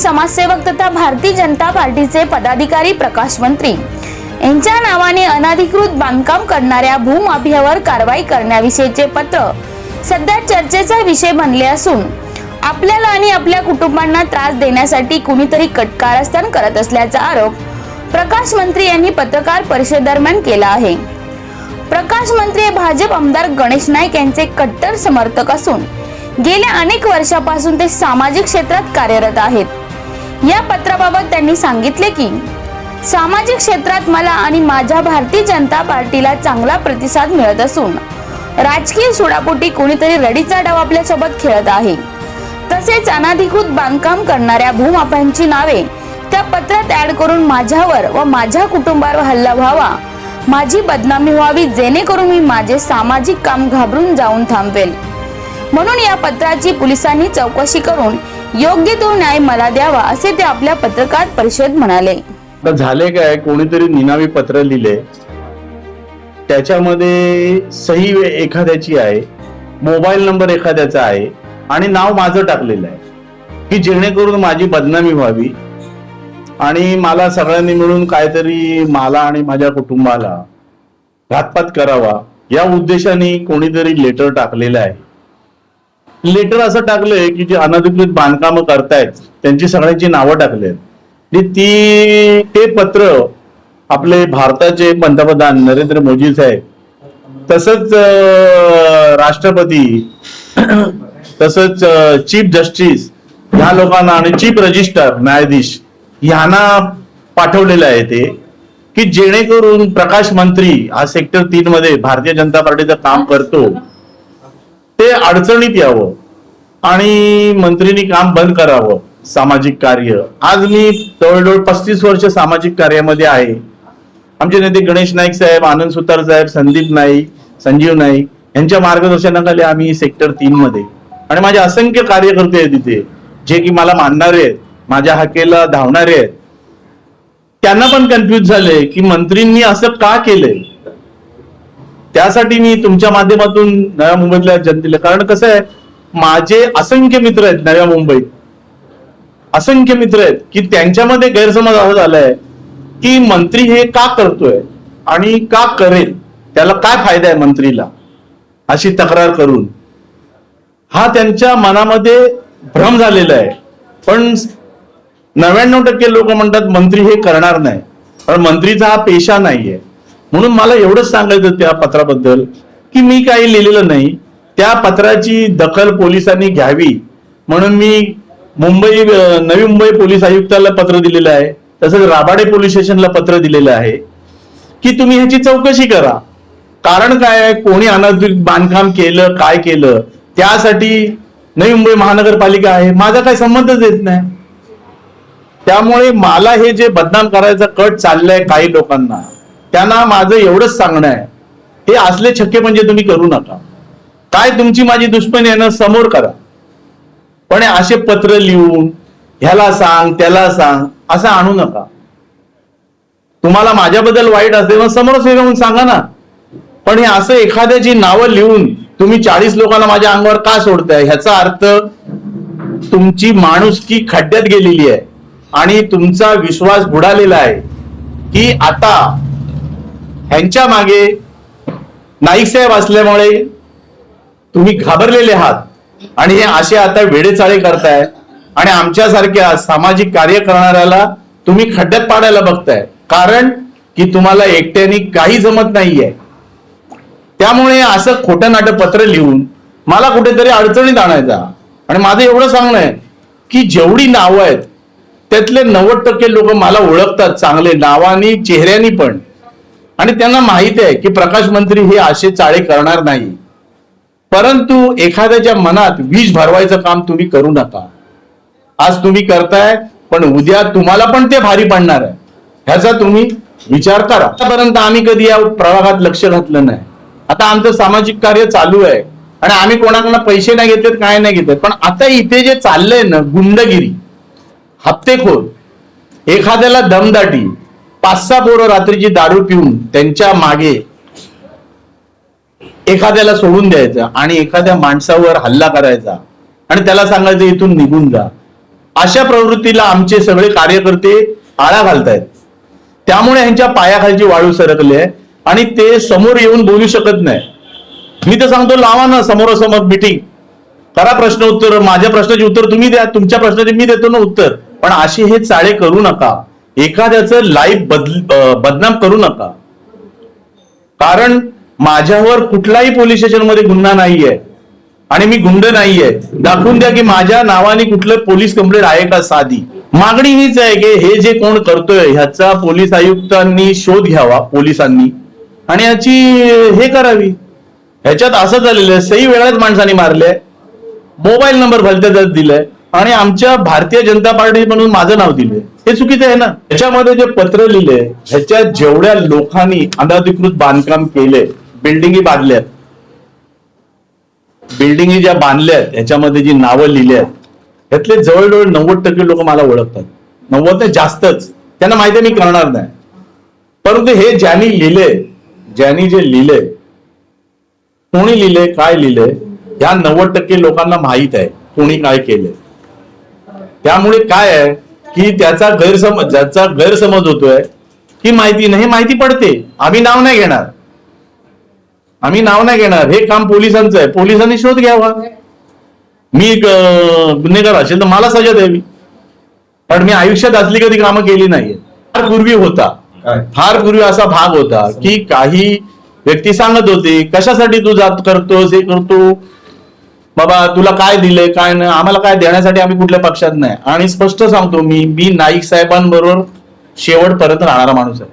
समाजसेवक तथा भारतीय जनता पार्टीचे पदाधिकारी प्रकाश मंत्री. यांच्या नावाने अनाधिकृत बांधकाम करणाऱ्या भूमाफियावर कारवाई करण्याविषयीचे पत्र सध्या चर्चेचा विषय बनले असून आपल्याला आणि आपल्या कुटुंबांना त्रास देण्यासाठी कुणीतरी कटकारस्थान करत असल्याचा आरोप प्रकाश मंत्री यांनी पत्रकार परिषदेदरम्यान केला आहे. प्रकाश मंत्री हे भाजप आमदार गणेश नाईक यांचे कट्टर समर्थक असून गेल्या अनेक वर्षापासून ते सामाजिक क्षेत्रात कार्यरत आहेत. या पत्राबाबत त्यांनी सांगितले की सामाजिक क्षेत्रात मला आणि माझ्या भारतीय जनता पार्टीला चांगला प्रतिसाद मिळत असून राजकीय सुडापोटी कोणीतरी रडीचा डाव आपल्यासोबत खेळत आहे. तसेच अनाधिकृत बांधकाम करणाऱ्या भूमापांची नावे त्या पत्रात ऍड करून माझ्यावर व माझ्या कुटुंबावर हल्ला व्हावा. माझी बदनामी व्हावी जेणेकरून मी माझे सामाजिक काम घाबरून जाऊन थांबवेल म्हणून या पत्राची पोलिसांनी चौकशी करून योग्य तो न्याय मला द्यावा असे ते आपल्या पत्रकार परिषद म्हणाले. झाले काय? कोणीतरी निनावी पत्र लिहिले. त्याच्यामध्ये सही एखाद्याची आहे मोबाईल नंबर एखाद्याचा आहे आणि नाव माझं टाकलेलं आहे. की जेणेकरून माझी बदनामी व्हावी. आणि मला सगळ्यांनी मिळून काहीतरी मला आणि माझ्या कुटुंबाला घातपात करावा. या उद्देशाने कोणीतरी लेटर टाकलेलं आहे. लेटर असं टाकलंय की जे अनधिकृत बांधकामं करतायत त्यांची सगळ्यांची नावं टाकली आहेत ती ते पत्र आपले भारताचे पंतप्रधान नरेंद्र मोदी साहेब तसंच राष्ट्रपती तसंच चीफ जस्टिस ह्या लोकांना आणि चीफ रजिस्टर न्यायाधीश ह्यांना पाठवलेलं आहे ते की जेणेकरून प्रकाश मंत्री हा सेक्टर तीन मध्ये भारतीय जनता पार्टीचं काम करतो ते अडचणीत यावं. आणि मंत्रीनी काम बंद करावं सामाजिक कार्य. आज मी जवळजवळ पस्तीस वर्ष सामाजिक कार्यामध्ये आहे. आमचे नेते गणेश नाईक साहेब आनंद सुतार साहेब संदीप नाईक संजीव नाईक यांच्या मार्गदर्शनाखाली आम्ही सेक्टर तीन मध्ये. आणि माझे असंख्य कार्यकर्ते आहेत तिथे जे की मला मानणारे आहेत माझ्या हाकेला धावणारे आहेत. त्यांना पण कन्फ्युज झाले की मंत्रींनी असं का केलंय? त्यासाठी मी तुमच्या माध्यमातून नव्या मुंबईतल्या जनतेला कारण कसं आहे माझे असंख्य मित्र आहेत नव्या मुंबईत. असंख्य मित्र आहेत की त्यांच्यामध्ये गैरसमज असा झालाय की मंत्री हे का करतोय आणि का करेल त्याला काय फायदा आहे मंत्रीला अशी तक्रार करून. हा त्यांच्या मनामध्ये भ्रम झालेला आहे. पण नव्याण्णव टक्के लोक म्हणतात मंत्री हे करणार नाही. पण मंत्रीचा हा पेशा नाहीये. म्हणून मला एवढंच सांगायचं त्या पत्राबद्दल की मी काही लिहिलेलं नाही. त्या पत्राची दखल पोलिसांनी घ्यावी. म्हणून मी मुंबई नवी मुंबई पोलीस आयुक्ताला पत्र दिलेलं आहे. तसंच राबाडे पोलीस स्टेशनला पत्र दिलेलं आहे. की तुम्ही ह्याची चौकशी करा. कारण काय आहे, कोणी अनधिकृत बांधकाम केलं काय केलं? त्यासाठी नवी मुंबई महानगरपालिका आहे. माझा काही संबंधच येत नाही. त्यामुळे मला हे जे बदनाम करायचा कट चाललंय काही लोकांना. त्यांना माझं एवढंच सांगणं आहे. हे असले छक्के म्हणजे तुम्ही करू नका. काय तुमची माझी दुश्मनी आहे ना समोर करा. पण हे असे पत्र लिहून ह्याला सांग त्याला सांग असं आणू नका. तुम्हाला माझ्याबद्दल वाईट असते मग समोर येऊन सांगा ना. पण हे असं एखाद्याची नावं लिहून तुम्ही चाळीस लोकांना माझ्या अंगावर का सोडताय? ह्याचा अर्थ तुमची माणुसकी खड्ड्यात गेलेली आहे. आणि तुमचा विश्वास बुडालेला आहे की आता ह्यांच्या मागे नाईक साहेब असल्यामुळे तुम्ही घाबरलेले आहात. आणि हे असे आता वेडेचाळे करताय आणि आमच्यासारख्या सामाजिक कार्य करणाऱ्याला तुम्ही खड्ड्यात पाडायला बघताय. कारण की तुम्हाला एकट्याने काही जमत नाहीये. त्यामुळे असं खोटं नाटक पत्र लिहून मला कुठेतरी अडचणीत आणायचा. आणि माझं एवढं सांगणं आहे की जेवढी नावं आहेत त्यातले नव्वद टक्के लोक मला ओळखतात चांगले. नावानी चेहऱ्यानी पण. आणि त्यांना माहिती आहे की प्रकाश मंत्री हे असे चाळे करणार नाही. परंतु एखाद्याच्या मनात विष भरवायचं काम तुम्ही करू नका. आज तुम्ही करताय पण उद्या तुम्हाला पण ते भारी पडणार आहे. ह्याचा तुम्ही विचार करा. आतापर्यंत आम्ही कधी या प्रभागात लक्ष घातलं नाही. आता आमचं सामाजिक कार्य चालू आहे. आणि आम्ही कोणाकडनं पैसे नाही घेतलेत काय नाही घेतलेत. पण आता इथे जे चाललंय ना गुंडगिरी हप्तेखोर एखाद्याला दमदाटी पाच सहा पोरं रात्रीची दारू पिऊन त्यांच्या मागे एखाद्याला सोडून द्यायचा आणि एखाद्या माणसावर हल्ला करायचा आणि त्याला सांगायचं इथून निघून जा. अशा प्रवृत्तीला आमचे सगळे कार्यकर्ते आळा घालतायत. त्यामुळे ह्यांच्या पायाखालची वाळू सरकली आहे आणि ते समोर येऊन बोलू शकत नाही. मी तर सांगतो लावा ना समोरासमोर मिटिंग करा प्रश्न उत्तर माझ्या प्रश्नाचे उत्तर तुम्ही द्या तुमच्या प्रश्नाची मी देतो ना उत्तर. पण असे हे चाळे करू नका. एखाद्याचं लाईफ बदल बदनाम करू नका. कारण माझ्यावर कुठलाही पोलीस स्टेशनमध्ये गुन्हा नाहीये आणि मी गुंड नाहीये. दाखवून द्या की माझ्या नावाने कुठलं पोलीस कंप्लेंट आहे का साधी? मागणी हीच आहे की हे जे कोण करतोय ह्याचा पोलीस आयुक्तांनी शोध घ्यावा पोलिसांनी. आणि याची हे करावी. ह्याच्यात असं झालेलं आहे सही वेळात माणसाने मारले मोबाईल नंबर भलत्याच दिलाय. आणि आमच्या भारतीय जनता पार्टी म्हणून माझं नाव दिलंय. हे चुकीचं आहे ना? ह्याच्यामध्ये जे पत्र लिहिले ह्याच्या जेवढ्या लोकांनी अनधिकृत बांधकाम केले बिल्डिंगी बांधल्यात बिल्डिंगी ज्या बांधल्यात ह्याच्यामध्ये जी नावं लिहिली आहेत त्यातले जवळजवळ नव्वद टक्के लोक मला ओळखतात. नव्वद नाही जास्तच. त्यांना माहिती आहे मी करणार नाही. परंतु हे ज्यांनी लिहिले ज्यांनी जे लिहिले कोणी लिहिले काय लिहिले ह्या नव्वद टक्के लोकांना माहीत आहे कोणी काय केलंय. त्यामुळे काय आहे की त्याचा गैरसमज ज्याचा गैरसमज होतोय की माहिती नाही हे माहिती पडते. आम्ही नाव नाही घेणार. आम्ही नाव नाही घेणार. हे काम पोलिसांचं आहे. पोलिसांनी शोध घ्यावा. मी गुन्हेगार असेल तर मला सजा द्यावी. पण मी आयुष्यात असली कधी कामं केली नाहीये. फार पूर्वी होता. फार पूर्वी असा भाग होता की काही व्यक्ती सांगत होते कशासाठी तू जात करतोस हे करतो? बाबा तुला काय दिलंय? काय नाही? आम्हाला काय देण्यासाठी आम्ही कुठल्या पक्षात नाही. आणि स्पष्ट सांगतो मी मी नाईक साहेबांबरोबर शेवटपर्यंत राहणारा माणूस आहे.